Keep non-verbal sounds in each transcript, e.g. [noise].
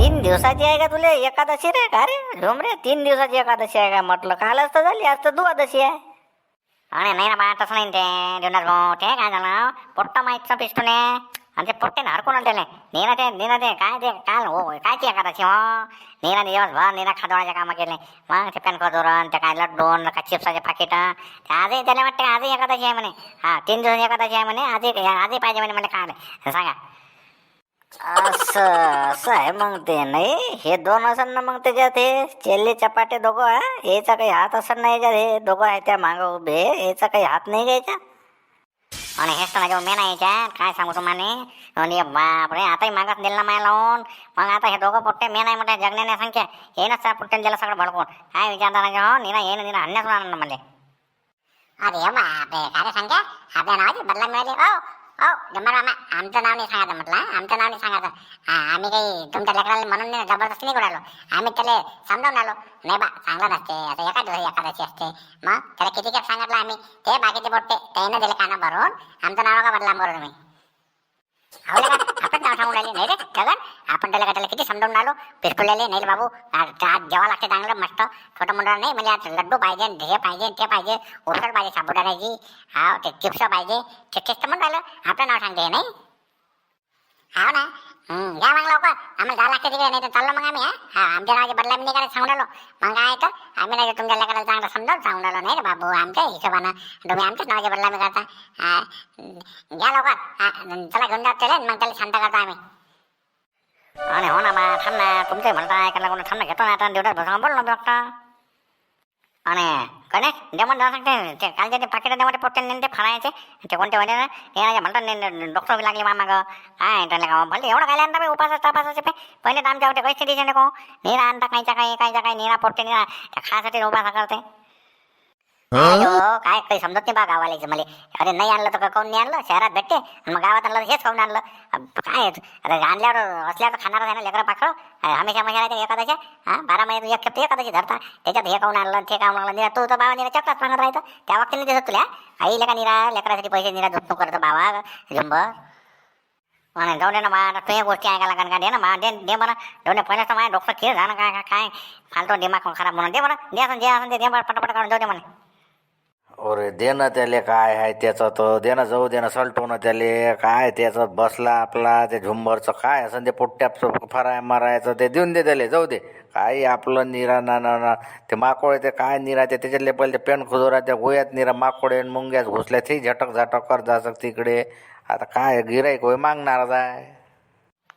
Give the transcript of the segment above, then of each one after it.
तीन दिवसाची आहे का तुला? एकादशी रे? का रे? झोम रे तीन दिवसाची एकादशी आहे का? म्हटलं कालच तर झाली आज तर दुवादशी आहे. आणि नाही ना बा तसं नाही ते. देवनाथ भाऊ ते काय झालं पोट्टा माहीतचा पिस्तून आहे आणि ते पोट्टे हरकून दिले? नेना ते नेना ते काय ते काल हो, हो कायची एकादशी हो? नेना दिवसभर नेना खादवाचे कामं केले मग ते पॅन खजोरण ते काय लड्डून का चिप्साचे पाकिट ते आजही त्याला वाटते आजही एकादशी आहे म्हणे? हा तीन दिवस एकादशी आहे म्हणे आजही आजही पाहिजे म्हणे मला काय सांगा. असं असं आहे मग ते नाही? हे दोन असन ना मग त्याच्यात हे? चेल्ली चपाटे दोघं आहे याचा काही हात असन नाही याच्यात हे? दोघं आहे त्या मागं उभे याचा काही हात नाही घ्यायचा आणि हेच तर माझ्या मेन आहे याच्यात. काय सांगू तुम्हाला? बाप बापरे आताही मागास दिला माया लावून. मग आता हे दोघं पोट्टे मे नाही मोठ्या जगण्याने संख्या. हे ना त्या पोट्ट्याला दिला सगळं भडकून काय विचारता नाही हो निना ये निना हन्यासून ना मला अरे बापरे काय सांगा आपल्या नावाची बदला मिळाली हो. हो जमर मामा आमचं नाव नाही सांगायचं म्हटलं आमचं नाव नाही सांगायचं हा आम्ही काही तुमच्या लेकराला म्हणून नाही जबरदस्ती नाही करू आलो आम्ही त्याला समजावून आलो नाही बा चांगलं नसते आता एका दिवशी एकादशी असते मग त्याला किती काय सांगितलं आम्ही ते बाकीचे बोटते त्यानं दिले काना भरून आमचं नाव का बदला बरोबर तुम्ही आवडलं का आपण नाव सांगून राहिले. नाही रे गगन आपण त्याला त्याला किती समजावून राहिलो? पिरकुलेले नाही रे बाबू. आज आज जेव्हा लागते चांगलं मस्त. छोटं मुलं नाही म्हणजे आज लड्डू पाहिजे हे पाहिजे ते पाहिजे. उसळ पाहिजे साबुदाण्याची. हा ते चिप्स पाहिजे. ते तर म्हणून राहिलं. आपलं नाव सांगते नाही? हो ना? घ्या मग लवकर. आम्हाला दहा लागते तिकडे नाही तर चाललो मग आम्ही हा. आमच्या नावाची बदला मी नाही सांगून राहिलो. मग काय तर आम्ही नाही तुमच्या लेकराला चांगलं समजावून सांगून राहिलो नाही रे बाबू? आमच्या हिशोबानं. तुम्ही आमच्याच नावाची बदला मी करता. हा. घ्या लवकर. हा चला घेऊन जात त्याला मग त्याला शांत करतो आम्ही. आणि हो ना मग थांब ना. तुमचे म्हणता ऐकायला कोणी थांब घेतो ना आता. दिवसात बसून बोल ना डॉक्टर आणि गणेश जेवण जरा सांगते ते कालचे ते पाकिट देवाटे पोट्टे नेन ते फरायचे ते कोणते म्हणजे ना येणारे म्हणतात ने डॉक्टर बी लागले मामा गं काय त्याला का भले एवढं काय आणता उपास तपासाचे पे पहिले तर आमच्या होते पैसे द्यायचे नको. निरा आणता कायच्या काही कायच्या काही निरा पोट्टे निरा. त्या खासाठी उपास करते. हो? काय काही समजत नाही बा गावाला मला अरे नाही आणलं तर काऊन नाही आणलं? शहरात भेटते. आणि मग गावात आणलं तर हेच खाऊन आणलं. अब काय अरे आणल्यावर असल्यावर खाणार आहे ना लेकरं पाखरं? हमेशा म्हणजे राहते एखाद्याच्या हा? बारा महिन्यात एक खेप एखाद्याची धरता. त्याच्यात हे खाऊन आणलं ते खाऊन आणलं. निरा तू तर बाबा निरा चक्रात मागत राहायचं. त्या नाही दिसत तुला. आई का निरा लेकरासाठी पैसे निरा झुटणूक करतो बाबा. झुंबर म्हणे जाऊ दे ना मा तू एक गोष्टी ऐकायला कारण का? दे ना मा दे दे म्हणा जाऊ दे पहिल्याच तर माझ्या डॉक्टर खेळ झालं काय काय काय? फालतो दिमाग खराब म्हणून. दे म्हणा दे असं दे असं दे दे पटापट काढून जाऊ दे म्हणा. अरे देणं त्याले काय आहे त्याचं तर दे ना जाऊ दे ना सलटवणं त्याले. काय त्याचं? बसला आपला ते झुंबरचं काय असं ते पोट्ट्याचं फराय मारायचं ते देऊन दे त्याले जाऊ दे. काही आपलं निरा ना ना ना. ते माकोळे ते काय निरा ते त्याच्यातले पहिले ते पेन खुजोरा त्या गोयात निरा माकोळे आणि मुंग्यात घुसल्या ते झटक झटक कर असं तिकडे. आता काय गिराईक होय मागणारच आहे.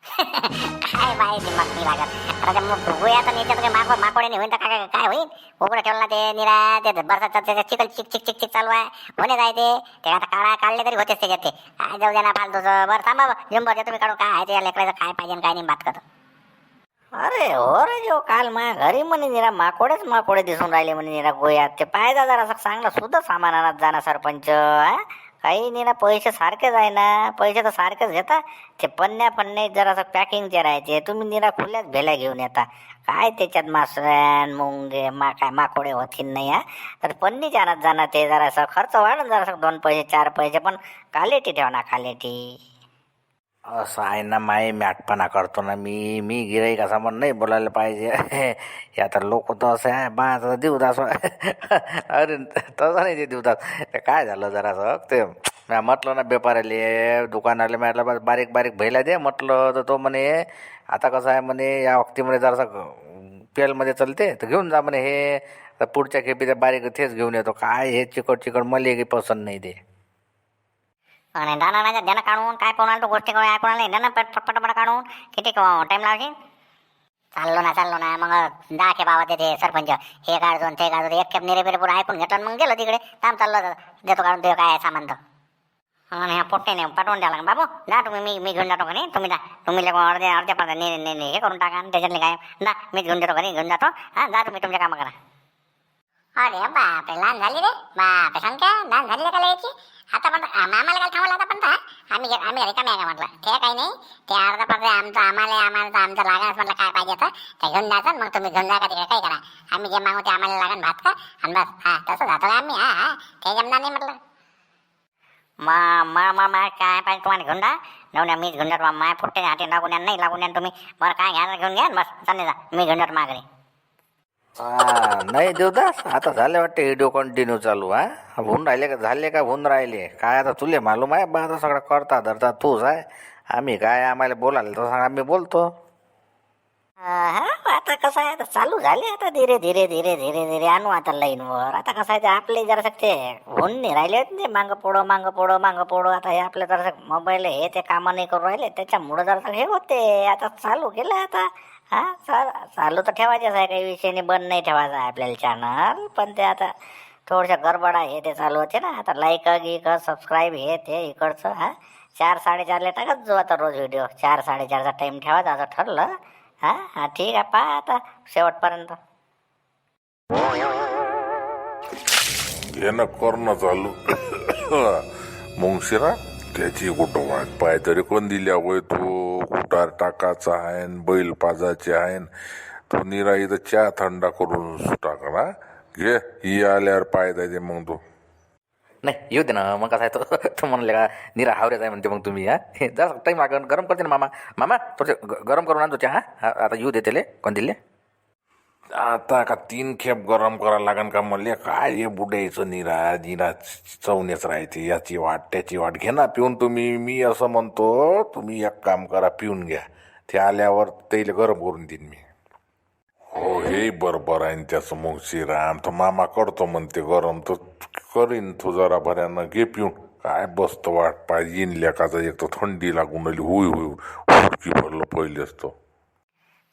काय बाय दिमाग नाही लागत आता मग गोया तर याच्यात काही मागो माकोडे नाही होईल तर काय काय होईल उघडं ठेवला ते निरा ते बरसात त्याच्या चिकल चिक चिक चिक चिक चालू आहे. होणे जाय ते. ते आता काळा काढले तरी होतेच त्याच्यात ते काय जाऊ द्या ना फालतूचं बरं थांबा जंबर तुम्ही काढू काय आहे ते लेकराचं काय पाहिजे काय नाही बात करतो. अरे हो रे जो काल मा घरी म्हणे निरा माकोडेच माकोडे दिसून राहिले म्हणे निरा गोयात ते पाहायचा जरा असं चांगलं सुद्धा सामान आणत जाणार सरपंच काही नाही ना पैसे सारखेच आहे ना. पैसे तर सारखेच घेता. ते पन्न्या पन्ने जरासं पॅकिंगचे राहायचे. तुम्ही निरा खुल्याच भेल्या घेऊन येता. काय त्याच्यात मासऱ्यान मुंगे मा काय माकोडे होतील नाही हा? तर पन्नीच आणत जाणार ते जरासं खर्च वाढून जरासं दोन पैसे चार पैसे पण क्वालिटी ठेवा ना क्वालिटी असं आहे ना माय मॅटपणा करतो ना मी मी गिराईक असा म्हणून नाही बोलायला पाहिजे. हे आता लोक तर असं आहे बा आता देवदास. [laughs] अरे तसं नाही ते देवदास. ते काय झालं जरासं ते म्या म्हटलं ना व्यापाऱ्याले दुकानाला म्हटलं बा बारीक बारीक भैला दे म्हटलं तर तो म्हणे आता कसं आहे म्हणे या वक्तीमध्ये जरासं पेलमध्ये चलते तर घेऊन जा म्हणे हे. तर पुढच्या खेपी बारीक तेच घेऊन येतो. काय हे चिकट चिकट मला काही पसंत नाही ते. आणि दाना माझ्या द्यानं काढून काय पण आलो गोष्टी करून ऐकून आले द्यानं पट काढून किती टाईम लावशील चाललो ना चाललो ना मग दहा के बाबा तिथे सरपंच हे काढून ते काढून एक खेप निरे पुढे ऐकून घेतो मग गेलो तिकडे थांब चाललो देतो काढून ते काय आहे सामान तर आणि ह्या पोट्टेने पाठवून द्याला बाबू जा तुम्ही मी मी घेऊन जातो घरी तुम्ही जा तुम्ही लोक अर्धे अर्ध्या पर्यंत ने हे करून टाका आणि त्याच्यातले काय ना मी घेऊन देतो घरी घेऊन जातो हा जा तुम्ही तुमच्या कामं करा अरे बापरे लहान झाली रे. बापरे संख्या. लहान झाली का याची आता पण आम्हाला काय थांबवलं आता पण पहा. आम्ही आम्ही रिकामे आहे का म्हटलं? ते काही नाही. ते अर्धा पर्यंत आमचं आम्हाला आम्हाला आमचं लागणार म्हटलं काय पाहिजे तर? ते घेऊन जायचं मग तुम्ही घेऊन जा का तिकडे काय करा? आम्ही जे मागू ते आम्हाला लागण भात का आणि बस. हा तसं जातो आम्ही? हा हा. ते जमणार नाही म्हटलं. मा मा मा काय पाहिजे तुम्हाला घेऊन जा? नवण्या मीच घेऊन जातो. माय फुटते हाती लागून नाही लागून तुम्ही. बरं काय घ्या घेऊन घ्या बस. चालले जा. मी घेऊन जातो माघारी. हा, नाही देवदास आता झाले वाटते व्हिडिओ कंटिन्यू चालू हा? होऊन राहिले का? झाले का? होऊन राहिले. काय आता तुले मालूम आहे? बा आता सगळं करता धरता तूच आहे. आम्ही काय आम्हाला बोलायला तसं आम्ही बोलतो. हा आता कसं आहे? आता चालू झाले आता धीरे धीरे धीरे धीरे धीरे. आणू आता लाईनवर. आता कसं आहे ते आपले जरा ते होऊन नाही राहिले आहेत ते. मागं पोडो मागं पोडो मागं पोडो आता हे आपले जरा मोबाईल हे ते कामं नाही करू राहिले. त्याच्यामुळं जरा हे होते. आता चालू केलं आता. हा चाल चालू तर ठेवायचंच आहे काही विषय नाही बंद नाही ठेवायचा आहे आपल्याला चॅनल पण ते आता थोडंसं गडबड आहे ते चालू होते ना. आता लाईक गिक सबस्क्राईब हे ते इकडचं हा. चार साडेचारला टाकत जो आता रोज व्हिडिओ चार साडेचारचा टाईम ठेवायचा असं ठरलं हा. हा ठीक आहे पहा आता शेवटपर्यंत. यानं करणं चालू. [coughs] मुंगशिरा? त्याची कुठं? वाट पाय तरी कोण दिल्या वय तो कुटार टाकाचा आहे बैल पाजाचे आहे तो निरा इथं चहा थंडा करून सुटा करा घे ही आल्यावर पाय द्यायचे मग तो. नाही येऊ दे ना मग कसं आहे तो? [laughs] तो म्हणले का निरा हावऱ्याच आहे म्हणते मग तुम्ही हा? [laughs] जा टाईम गरम करते ना मामा. मामा थोडं ग- गरम करून आणतो चहा. हा आता येऊ दे त्याले कोण दिले? आता का तीन खेप गरम करायला लागन का म्हणले काय हे बुड्याचं निरा निरा चवनेच राहते याची वाट त्याची वाट. घे ना पिऊन तुम्ही मी असं म्हणतो तुम्ही एक काम करा पिऊन घ्या. ते आल्यावर त्याला गरम करून देईन मी. हो हे बरोबर आहे त्याचं मग श्रीराम. तो मामा करतो म्हणते गरम तर करीन तू जरा बऱ्यानं घे पिऊन. काय बसतो वाट पाय येईन एक तर थंडी लागून राहिली. होई होई हुडकी भरलं पहिलेच तो.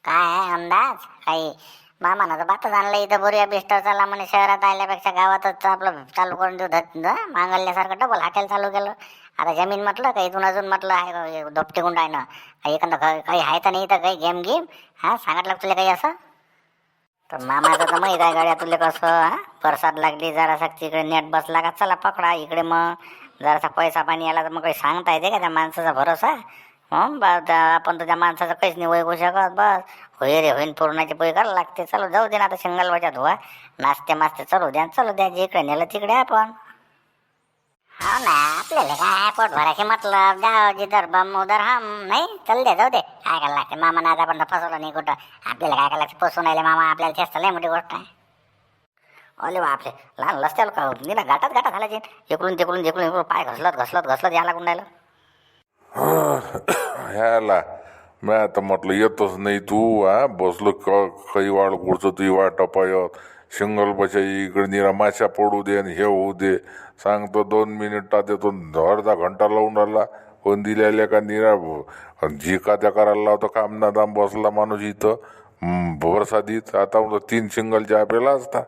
काय अंदाज? काही मामानं तर बातच आणलं इथं बोरिया बिस्टर चालला म्हणे शहरात आल्यापेक्षा गावातच आपलं चालू करून देऊ धत मागल्यासारखं डबल हॉटेल चालू केलं. आता जमीन म्हटलं का इथून अजून म्हटलं आहे दोपटी गुंड आहे ना एखादं काही आहे तर नाही तर काही गेम गेम हा सांगितलं तुला काही असं? तर मामाचं तर माहीत आहे गाड्या तुला कसं हा? परसाद लागली जरासा तिकडे नेट बसला का चला पकडा इकडे मग. जरासा पैसा पाणी आला तर मग काही सांगता येते का त्या माणसाचा भरोसा? हं? बा त्या- आपण तर त्या माणसाचं काहीच नाही होऊ शकत बस. होय रे होईन पूर्णाचे पोय करायला लागते. चलो जाऊ दे ना आता शिंगल धुवा. नाचते मास्ते चलू द्या चलू द्या. जिकडे नेलं तिकडे आपण. हो ना आपल्याला काय पोट भरायचे मतलब. जाओ दर बम उधर हम. नाही चल दे जाऊ दे. काय करायला लागते? मामा आज आपण फसवलं नाही कुठं. आपल्याला काय करायला लागते? फसून राहिले मामा. आपल्याला तेच तर लय मोठी गोष्ट आहे. अरे बापरे लहान लसत्याला का निला गाठात गाठात घालायचे इकडून तिकडून तिकडून इकडून पाय घसलत घसलत घसलत यायला लागून राहिलं. ह्याला मी आता म्हटलं येतच नाही तू हा बसलो क काही वाढ कुठचं तुझी वाट पायत शिंगल बच्या इकडे निरा माशा पडू दे आणि हे होऊ दे सांगतो दोन मिनिटात येतो अर्धा घंटा लावून राहिला कोण दिलेल्या का निरा जी का त्या करायला लावतो काम ना दाम बसला माणूस इथं हम्म, आता म्हणतो तीन सिंगल चहा पेला असता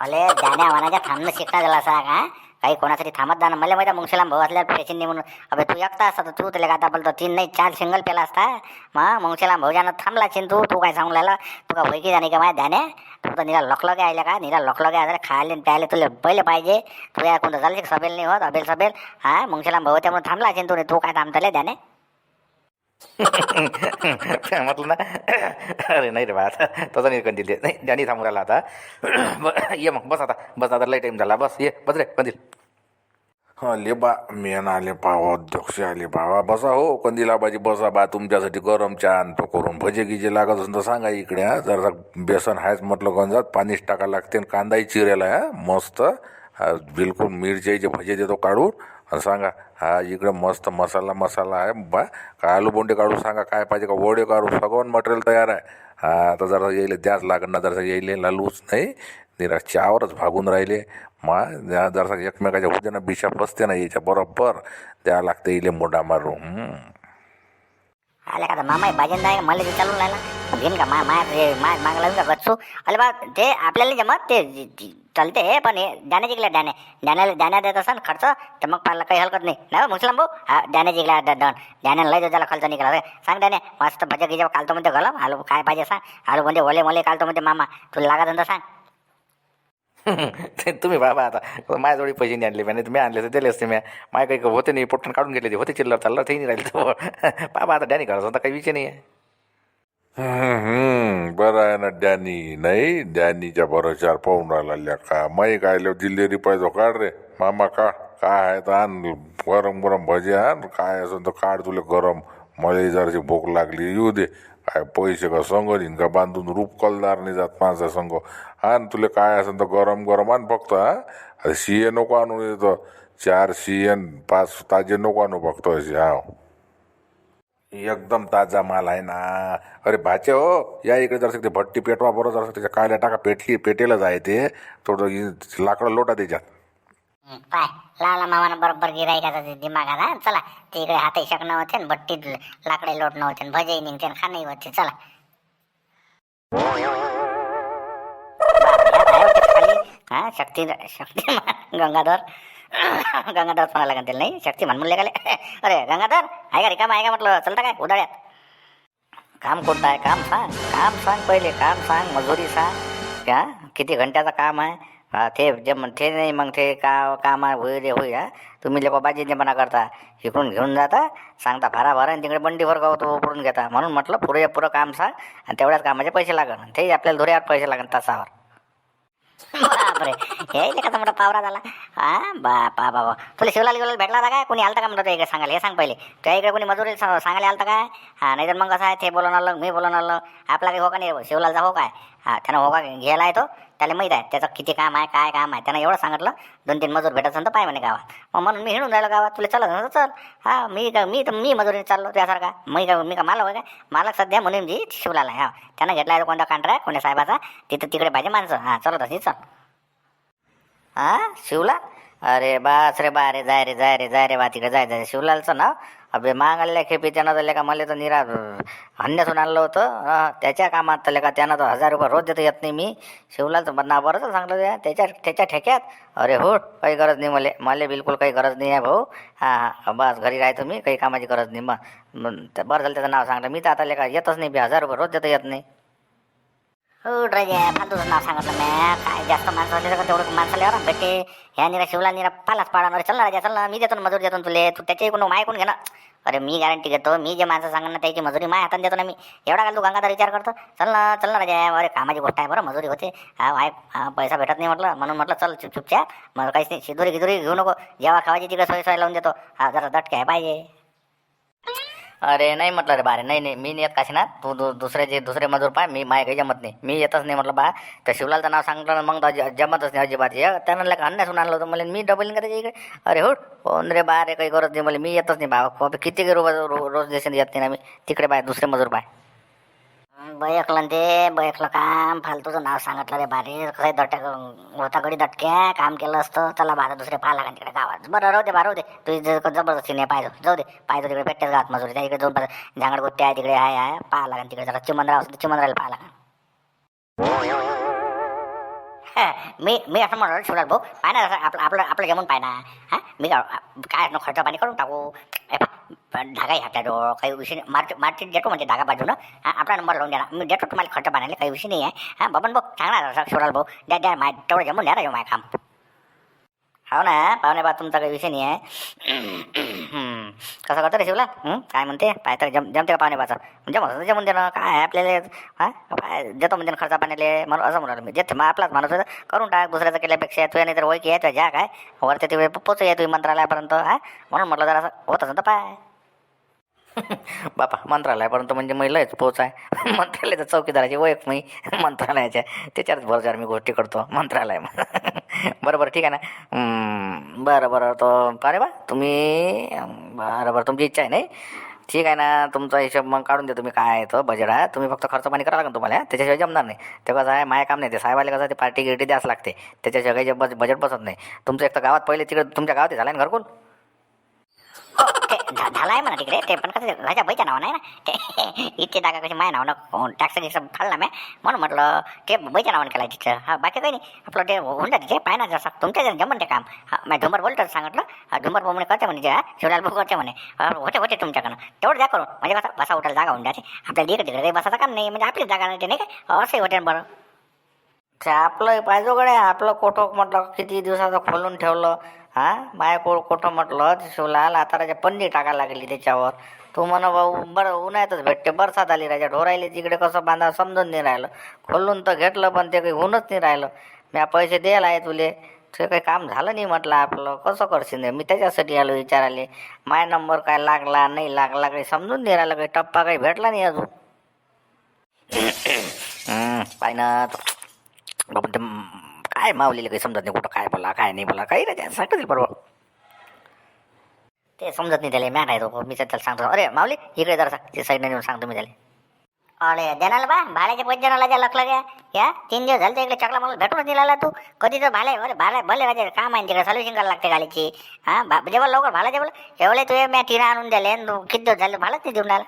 अले दाण्या वानाच्या थांबणं शिकता गेला असा का काही कोणासाठी थांबत जाणं मला माहिती मुंगशीला भाऊ असल्या पेशीन नाही म्हणून. अबे तू एकटा असता तर तू त्याला गाता बोलतो तीन नाही चार सिंगल पेला असता. मग मुंगशीला भाऊ जाणं थांबला चिन तू. तू काय सांगू लागला तू का भैकी जाणे का माझ्या ध्याने? तू तर निरा लोकलं काय आल्या का? निरा लोकलं काय खायला आणि प्यायला तुला पहिले पाहिजे. तू या कोणतं झालं? सभेल नाही होत अबेल सभेल. हा मुंगशीला भाऊ त्यामुळे थांबला चिन तू. तू काय थांबतले ध्याने? म्हटलं ना अरे नाही रे बा आता तसं नाही कंदील नाही ज्यानी थांबून राहिला आता ये मग बस आता बस आता लई टाईम झाला बस ये बस रे कंदील आले बा मेन आले पाव अध्यक्ष आले बाबा बसा हो कंदिला बाजी बसा बा तुमच्यासाठी गरम चहा आणतो करून भजे गिजे लागत असेल तर सांगा इकडे हा जरा बेसन आहेच म्हटलं गंजात पाणीच टाका लागते आणि कांदाही चिरेला हा मस्त बिलकुल मिरच्याचे भजे देतो काढून आणि सांगा हा इकडे मस्त मसाला मसाला आहे. बा काय आलू बोंडे काढू सांगा काय पाहिजे का? वडे काढू सगळं मटेरियल तयार आहे. हा आता जरा येईल द्याच लागणार जरा येईल लालूच नाही. निरा चहावरच भागून राहिले. मा या जरा एकमेकाच्या हुद्यानं बिशा बसते ना याच्या बरोबर. द्या लागते इले मोडा मारून. आले का मामा भाजन आहे मला ते चालून राहिला. घेईन का मा माय रे माय मागला का गच्चू? अरे बा ते आपल्याला जमत ते चालते हे पण हे दाणे जिंकल्या दाणे. दाण्याला दाण्या देत असा खर्च तर मग पाला काही हलकत नाही. नाही हो, मुसलाम भाऊ? हा दाणे जिंकल्या द- दण. लय त्याला खर्च निघाला रे. सांग दाणे मस्त भजा गिजा कालतो म्हणते गलम आलू काय पाहिजे सांग. आलू म्हणजे ओले मोले कालतो म्हणते मामा. तुला लागत तर सांग. [laughs] तुम्ही बाबा आता. माझ्याजवळ पैसे नाही आणले मी तुम्ही आणले तर दिले असते मी. माय काही होते नाही पोटून काढून गेले ते. होते चिल्लर चाललं ते नाही राहिले तो बाबा [laughs] आता डॅनी करायचं होता काही विषय नाही आहे. बरं आहे ना डॅनी. नाही डॅनीच्या भरोशावर पाहून राहिला का? माई काय दिल्ली पाहिजे काढ रे. मामा काढ काय आहे तर आण. गरम गरम भजे आण. काय असं तर काढ तुला गरम. मला जराशी भूक लागली. येऊ दे. काय पैसे का संग देईन का बांधून रूप कलदार जात माझा संग. आण तुला काय असेल तर गरम गरम आण फक्त हा. शिये नको आणू येतो चार शियन पाच ताजे नको आणू फक्त अशी हा. एकदम ताजा माल आहे ना. अरे भाचे हो या इकडे जर ते भट्टी पेटवा बरोबर जरा त्याच्या कायला टाका पेटली पेटेला आहे ते. थोडं लाकडं लोटा त्याच्यात पाय लाला मामानं बरोबर गिरायकाचा दिमाग आला चला ते इकडे हाताई शकणं होते आणि लाकडे लोटणं होते आणि भजे निघते आणि खाणंही होते चला. बापरे, हा शक्ती शक्तिमान गंगाधर. गंगाधर म्हणायला का नाही? शक्तिमान म्हणले का अरे गंगाधर आहे का रिकाम आहे का म्हटलं? चलता काय? उदाळ्यात काम कोणतं आहे? काम सांग काम सांग पहिले काम सांग मजुरी सांग. किती घंट्याचं काम आहे? हा ते जे म्हणते नाही मग ते का कामा आहे होई रे होई हा? तुम्ही लोक बाजीनेपणा करता इकडून घेऊन जाता सांगता भरा भरा आणि तिकडे बंडी भरगाव तो उपडून घेता. म्हणून म्हटलं पुरे पुरं काम सांग आणि तेवढ्याच कामाचे पैसे लागन. ते आपल्याला धुऱ्यावर पैसे लागन तासावर. बापरे. हे कसा मोठा पावरा झाला? हा बापा बाबा. तुला शिवलाल गिवलाल भेटला होता काय? कोणी आलता का म्हणतो इकडे सांगायला? हे सांग पहिले. त्या इकडे कोणी मजुरी सांगायला आलता काय? हा नाहीतर मग कसं आहे? ते बोलून आलं मी बोलून आलं. आपला काही हो का नाही? शिवलालचा हो काय? हा त्यानं हो का घ्यायला आहे तो? त्याला माहीत आहे त्याचं किती काम आहे काय काम आहे त्यानं एवढं सांगितलं दोन तीन मजूर भेटत असेल तर पाय म्हणे गावात. मग म्हणून मी हिंडून राहिलो गावात तुला चालत असेल तर चल. हा मी का मी तर मी मजुरीने चाललो त्यासारखा मी का मी का मालक होय काय मालक सध्या म्हणून जी शिवलाला आहे हा. त्यानं घेतला आहे तो कोणता कॉन्ट्रॅक्ट कोणी साहेबाचा? तिथं तिकडे पाहिजे माणसं. हा चलत असेल चल. हा शिवला? अरे बास रे बा रे जाय रे जाय रे जाय रे बा तिकडे जाय जाय. शिवलालचं नाव अबे मागायला खेपी त्यानं तर लेका मला तर निरा हन्यासून आणलं होतं. त्याच्या कामात तर लेका त्यानं तर हजार रुपये रोज देता येत नाही मी. शिवलालचं नाव बरंच सांगलं त्याच्या त्याच्या ठेक्यात? अरे हो काही गरज नाही मला. मला बिलकुल काही गरज नाही आहे भाऊ. हां हां बस घरी राहतो मी काही कामाची गरज नाही. मग ते बरं झालं त्याचं नाव सांगलं. मी तर आता लेका येतच नाही बी हजार रुपये रोज देता येत नाही. हो ड्रायव्हर फालतूचं नाव सांगितलं म्या काय जास्त माणसं असले तर तेवढं माणसाला यावं भेटे ह्या निरा शिवला निरा पालाच पाडणार चल ना राजा चल ना. मी देतो ना मजुरी देतो ना तुले. तू त्याच्या कोण माय कोण घे ना अरे मी गॅरंटी घेतो. मी जे माणसं सांगणार ना त्याची मजुरी माय हातात देतो ना मी. एवढा काय तू गंगाधर विचार करतो? चल ना चल ना राजा. अरे कामाची गोष्ट आहे बरं मजुरी होते. हा आय पैसा भेटत नाही म्हटलं. म्हणून म्हटलं चल चुप चुपचाप. मग काहीच नाही. शिदुरी गिदुरी घेऊ नको. जेव्हा खावायची तिकडे सोय सोय लावून देतो. हा जरा दटक्या पाहिजे. अरे नाही म्हटलं रे बारे नाही नाही मी नाही येत काशीनाथ. तू दु दुसरे जे दुसरे मजूर पाय मी माय काही जमत नाही. मी येतच नाही म्हटलं बा. तर शिवलालचं नाव सांगितलं ना मग अजि जमतच नाही अजिबात. ये त्यानं लका अन्यासून आणलं होतं मला मी डबल करायचं इकडे अरे हो कोण रे बा रे काही गरज नाही. मला मी येतच नाही बा बाबा किती काही रोज रोज देशात येत नाही ना मी. तिकडे बाय दुसरे मजूर पाय. बयकलं ते बयकलं काम फालतूचं नाव सांगितलं रे बारे कसं दटक होता गडी दटक्या काम केलं असतं चला बारा दुसरे पाहा लागेल तिकडे गावात. बरं राहू दे बा दे. तुझी जबरदस्ती नाही पाहिजे जाऊ दे. पाहिजे तिकडे भेटतेच गावात मजुरी. त्या इकडे जाऊन झांगड गोट्टे आहे तिकडे आहे आहे पाहा लागेल तिकडे. जरा चिमंद्रा असं चिमंद्राला पाहा लागेल. मी मी असं म्हणलो शिवराज भाऊ पाय ना आपलं आपलं आपलं जमून पाय ना. हां मी काय खर्च पाणी करून टाकू. धागा आहे काही विषय नाही. मार्च मार्चिट देतो म्हणजे धागा बाजूनं. हां आपला नंबर लावून द्या मी देतो तुम्हाला खर्च पाण्याला काही विषय नाही आहे. हां बाबन भाऊ सांगणार सोडाल भाऊ. द्या द्या माय तेवढं जमून द्या माय काम. हो ना पाहुणे बा तुमचा काही विषय नाही आहे कसं करतो रे शिवला? काय म्हणते? पाय तर जम जमते का पाहुणे बाचा? म्हणजे जम असेल तर जमून देणं काय आहे आपल्याला हां? काय देतो म्हणजे खर्चा पाण्याले म्हणून असं म्हणाल मी देते मग आपलाच माणूस करून टाक दुसऱ्याचं केल्यापेक्षा तुझ्या नाही तर ओळखी आहे तुझ्या ज्या काय. वरती ते पोचू या तुम्ही मंत्रालयापर्यंत हां? म्हणून म्हटलं जरा असं होत असेल तर पाय. बापा मंत्रालयापर्यंत म्हणजे मी लयच पोच आहे. मंत्रालयाच्या चौकीदाराची ओळख मी मंत्रालयाच्या. त्याच्यावरच भरजार मी गोष्टी करतो मंत्रालय. बरं बरं ठीक आहे ना? बरं बरं. तो अरे बा तुम्ही बरं बरं तुमची इच्छा आहे नाही? ठीक आहे ना तुमचा हिशोब मग काढून देतो मी काय आहे तो बजेट. आहे तुम्ही फक्त खर्च पाणी करा लागेल तुम्हाला. त्याच्याशिवाय जमणार नाही. ते कसं आहे माया काम नाही ते. साहेबाला कसं ते पार्टी गिर्टी द्यास लागते. त्याच्याशिवाय काही बज बजेट बसत नाही. तुमचं एक तर गावात पहिले तिकडे तुमच्या गावात झालं ना घरकुल? झालाय आहे म्हणा तिकडे. ते पण कसं राजा बाईच्या नावानं आहे ना. ते इथे जागा कशी माझ्या नावानं टॅक्स गिक्स फाडला मी म्हणून म्हटलं ते बाईच्या नावानं केला तिथं हा बाकी काही नाही. आपलं ते होऊन जाते. ते पाय ना जसं तुमच्या जण जमन ते काम. हा मी झुंबर बोलतो सांगितलं. झुंबर बोमणे म्हणे करते म्हणे जे, शिवलाल भाऊ करते म्हणे. होते होते तुमच्याकडनं. तेवढं द्या करून. म्हणजे कसं बसा उठायला जागा होऊन द्यायची आपल्याला इकडे तिकडे बसायचं काम नाही. म्हणजे आपलीच जागा नाही ते नाही काय असंही होते बरं. ते आपलं पाहिजे गड्या आपलं कोठं म्हटलं किती दिवसाचं खोलून ठेवलं? हा? माय को कोठं म्हटलं? ते शिवलाल आता राजा पन्नी टाकायला लागली त्याच्यावर. तू म्हणा भाऊ बरं उन्हाळ्यातच भेटते बरसात आली राजा ढोरायले तिकडे कसं बांधा समजून नाही राहिलं. खोलून तर घेतलं पण ते काही होऊनच नाही राहिलं. मी पैसे द्यायला आहे तुले. ते काही काम झालं नाही म्हटलं आपलं. कसं करशील मी त्याच्यासाठी आलो विचाराले. माय नंबर काय लागला नाही लागला काही समजून नाही राहिलं. काही टप्पा काही भेटला नाही अजून. पाहिनं बाबा ते काय मावलेलं काही समजत नाही कुठं काय बोला काय नाही बोला काही नाही सांगतो बरोबर ते समजत नाही त्याला मॅट आहे तो मी त्याला सांगतो. अरे माऊली इकडे जरा ते साईडने येऊन सांगतो मी त्याला. अरे देणार बा भाड्याच्या पैसे देण्याला ज्या लकलं घ्या या तीन दिवस झाले इकडे चकला मला भेटून दिला तू. कधी तर भाले अरे भाले भले राहते काम आहे तिकडे सर्व्हिसिंग करायला लागते गाडीची. हा भा जेव्हा लवकर भाला जेवलं एवढे तुझे मॅ टिना आणून दिले किती दिवस झाले भाडंच नाही देऊन आला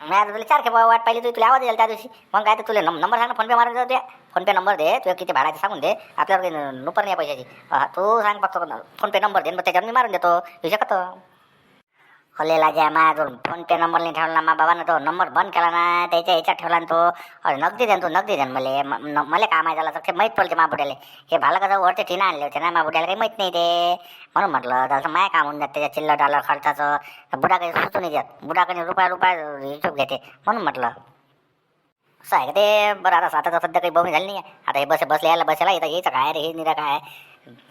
मी तुला चार खेपा वाट पाहिली तू तुला आवाज येईल त्या दिवशी. मग काय तर तुला नंबर सांग फोनपे मारून द्या. फोनपे नंबर दे तुला किती भाडाचे सांगून दे आपल्यावर काही नुपर नाही पैशाची. तू सांग फक्त फोनपे नंबर दे मग त्याच्यावर मी मारून देतो. येऊ शकतो? हल्लेला ज्या मा अजून फोनपे नंबर नाही ठेवला मा बाबानं तो नंबर बंद केला ना त्याच्या ह्याच्यात ठेवला ना तो. अरे नगदी देन तू नगदी देन मला. मला काय झालं तर ते माहीत पडते मा बुड्याले हे भालं कसं वरते ठिना आणले होते ना मा बुड्याला काही माहीत नाही ते. म्हणून म्हटलं त्याचं माय काम होऊन जात त्याच्या चिल्लर डॉलर खर्चाचं. बुडाकडे बुडा काही सुचू नाही देत बुडा काही रुपया रुपया हिशोब घेते. म्हणून म्हटलं असं आहे का ते? बरं आता आता तर सध्या काही बवणी झाली नाही आहे. आता हे बस बसले यायला बसायला येतं यायचं काय रे? हे निरा काय?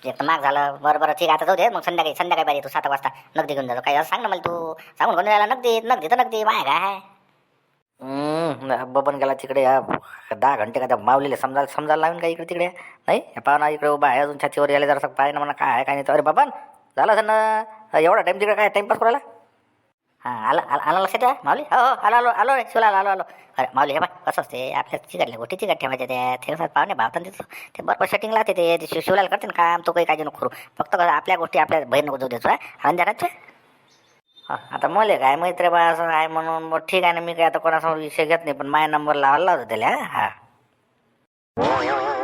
एक माग झालं. बरं बरं ठीक आता जाऊ दे. मग संध्याकाळी संध्याकाळी पाहिजे तू सात वाजता. नगदी घेऊन जातो. काय असं सांग ना मला तू. सांगून कोणी जायला? नगदी नगदी तर नगदी. माय काय? बबन गेला तिकडे. या दहा घंटे का त्या माऊलीला समजा समजायला लावून का इकडे तिकडे? नाही? पाहुणा इकडे उभा आहे. अजून छातीवर यायला जरा पाहिजे ना म्हणा काय आहे काय नाही. तर अरे बबन झालं असं ना? एवढा टाईम तिकडे काय? टाईमपास करायला? हां आला आलं आला लक्षात आहे माऊली हो हो आलो आलो आलो रे. शिवला आलो आलो. अरे माऊली हे बाय कसं असते आपल्या चिकटल्या गोष्टी चिकट ठेवायचे त्या. ते पाहुणे भावतात तिथं ते बरोबर शटिंग लागते ते. शिव शिवलाला करते ना काम तो काही काळजी नको करू. फक्त कसं आपल्या गोष्टी आपल्या बहीण नको जाऊ आहे अंजाराचे आता मले काय मैत्र बा असं आहे म्हणून. मग ठीक आहे ना मी काय आता कोणासमोर विषय घेत नाही पण माझ्या नंबर लावायला लावतो त्याला हा.